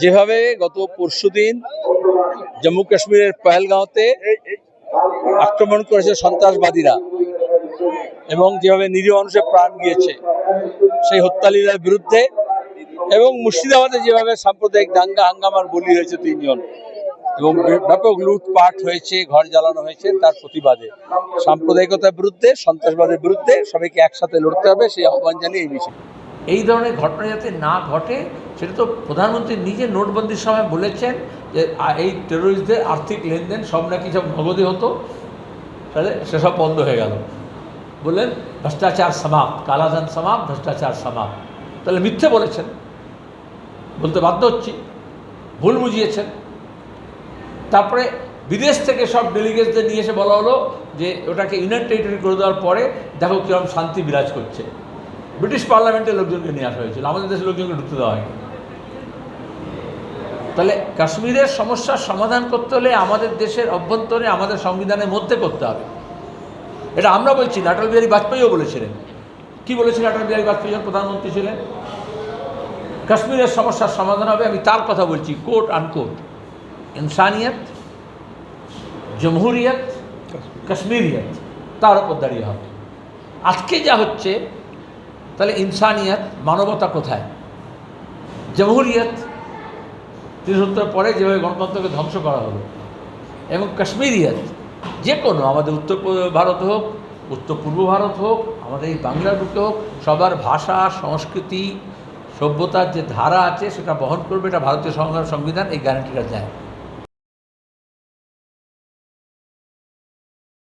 যেভাবে গত পরশুদিন জম্মু কাশ্মীরের পহেলগাঁওতে আক্রমণ করেছে সন্ত্রাসবাদীরা এবং যেভাবে নিরীহ মানুষের প্রাণ গিয়েছে, সেই হত্যালীলার বিরুদ্ধে এবং মুর্শিদাবাদে যেভাবে সাম্প্রদায়িক দাঙ্গা হাঙ্গামার বলি হয়েছে তিনজন এবং ব্যাপক লুটপাট হয়েছে, ঘর জ্বালানো হয়েছে তার প্রতিবাদে। সাম্প্রদায়িকতার বিরুদ্ধে, সন্ত্রাসবাদের বিরুদ্ধে সবাইকে একসাথে লড়তে হবে, সেই আহ্বান জানিয়ে এই বিষয়ে। এই ধরনের ঘটনা যাতে না ঘটে, সেটা তো প্রধানমন্ত্রী নিজে নোটবন্দির সময় বলেছেন যে এই টেরোরিস্টদের আর্থিক লেনদেন সব নাকি সব নগদে হতো। তাহলে সেসব বন্ধ হয়ে গেল। বললেন, ভ্রষ্টাচার সমাপ কালাধন সমাপ ভ্রষ্টাচার সমাপ তাহলে মিথ্যে বলেছেন। বলতে বাধ্য হচ্ছি। ভুল বুঝিয়েছেন। তারপরে বিদেশ থেকে সব ডেলিগেটসদের নিয়ে এসে বলা হলো যে, ওটাকে টেরিটরি করে দেওয়ার পরে দেখো কীরকম শান্তি বিরাজ করছে। ব্রিটিশ পার্লামেন্টের লোকজনকে নিয়ে আসা হয়েছিল, আমাদের দেশের লোকজনকে ঢুকতে দেওয়া হয়নি। তাহলে কাশ্মীরের সমস্যার সমাধান করতে হলে আমাদের দেশের অভ্যন্তরে, আমাদের সংবিধানের মধ্যে করতে হবে। এটা আমরা বলছি না অটল বিহারী বাজপেয়ীও বলেছিলেন। কি বলেছিলেন অটল বিহারী বাজপেয়ী প্রধানমন্ত্রী ছিলেন? কাশ্মীরের সমস্যার সমাধান হবে, আমি তার কথা বলছি কোট আনকোট ইনসানিয়ত, জমহুরিয়ত, কাশ্মীরিয়ত, তার উপর দাঁড়িয়ে হবে। আজকে যা হচ্ছে তাহলে ইনসানিয়ত মানবতা কোথায়? জমহুরিয়ত তিনসত্তর পরে যেভাবে গণতন্ত্রকে ধ্বংস করা হলো, এবং কাশ্মীরিয়ত যে কোনো আমাদের উত্তর ভারত হোক, উত্তর পূর্ব ভারত হোক, আমাদের এই বাংলার বুকে হোক, সবার ভাষা, সংস্কৃতি, সভ্যতার যে ধারা আছে সেটা বহন করবে এটা ভারতীয় সংবিধান, এই গ্যারান্টিটা দেয়।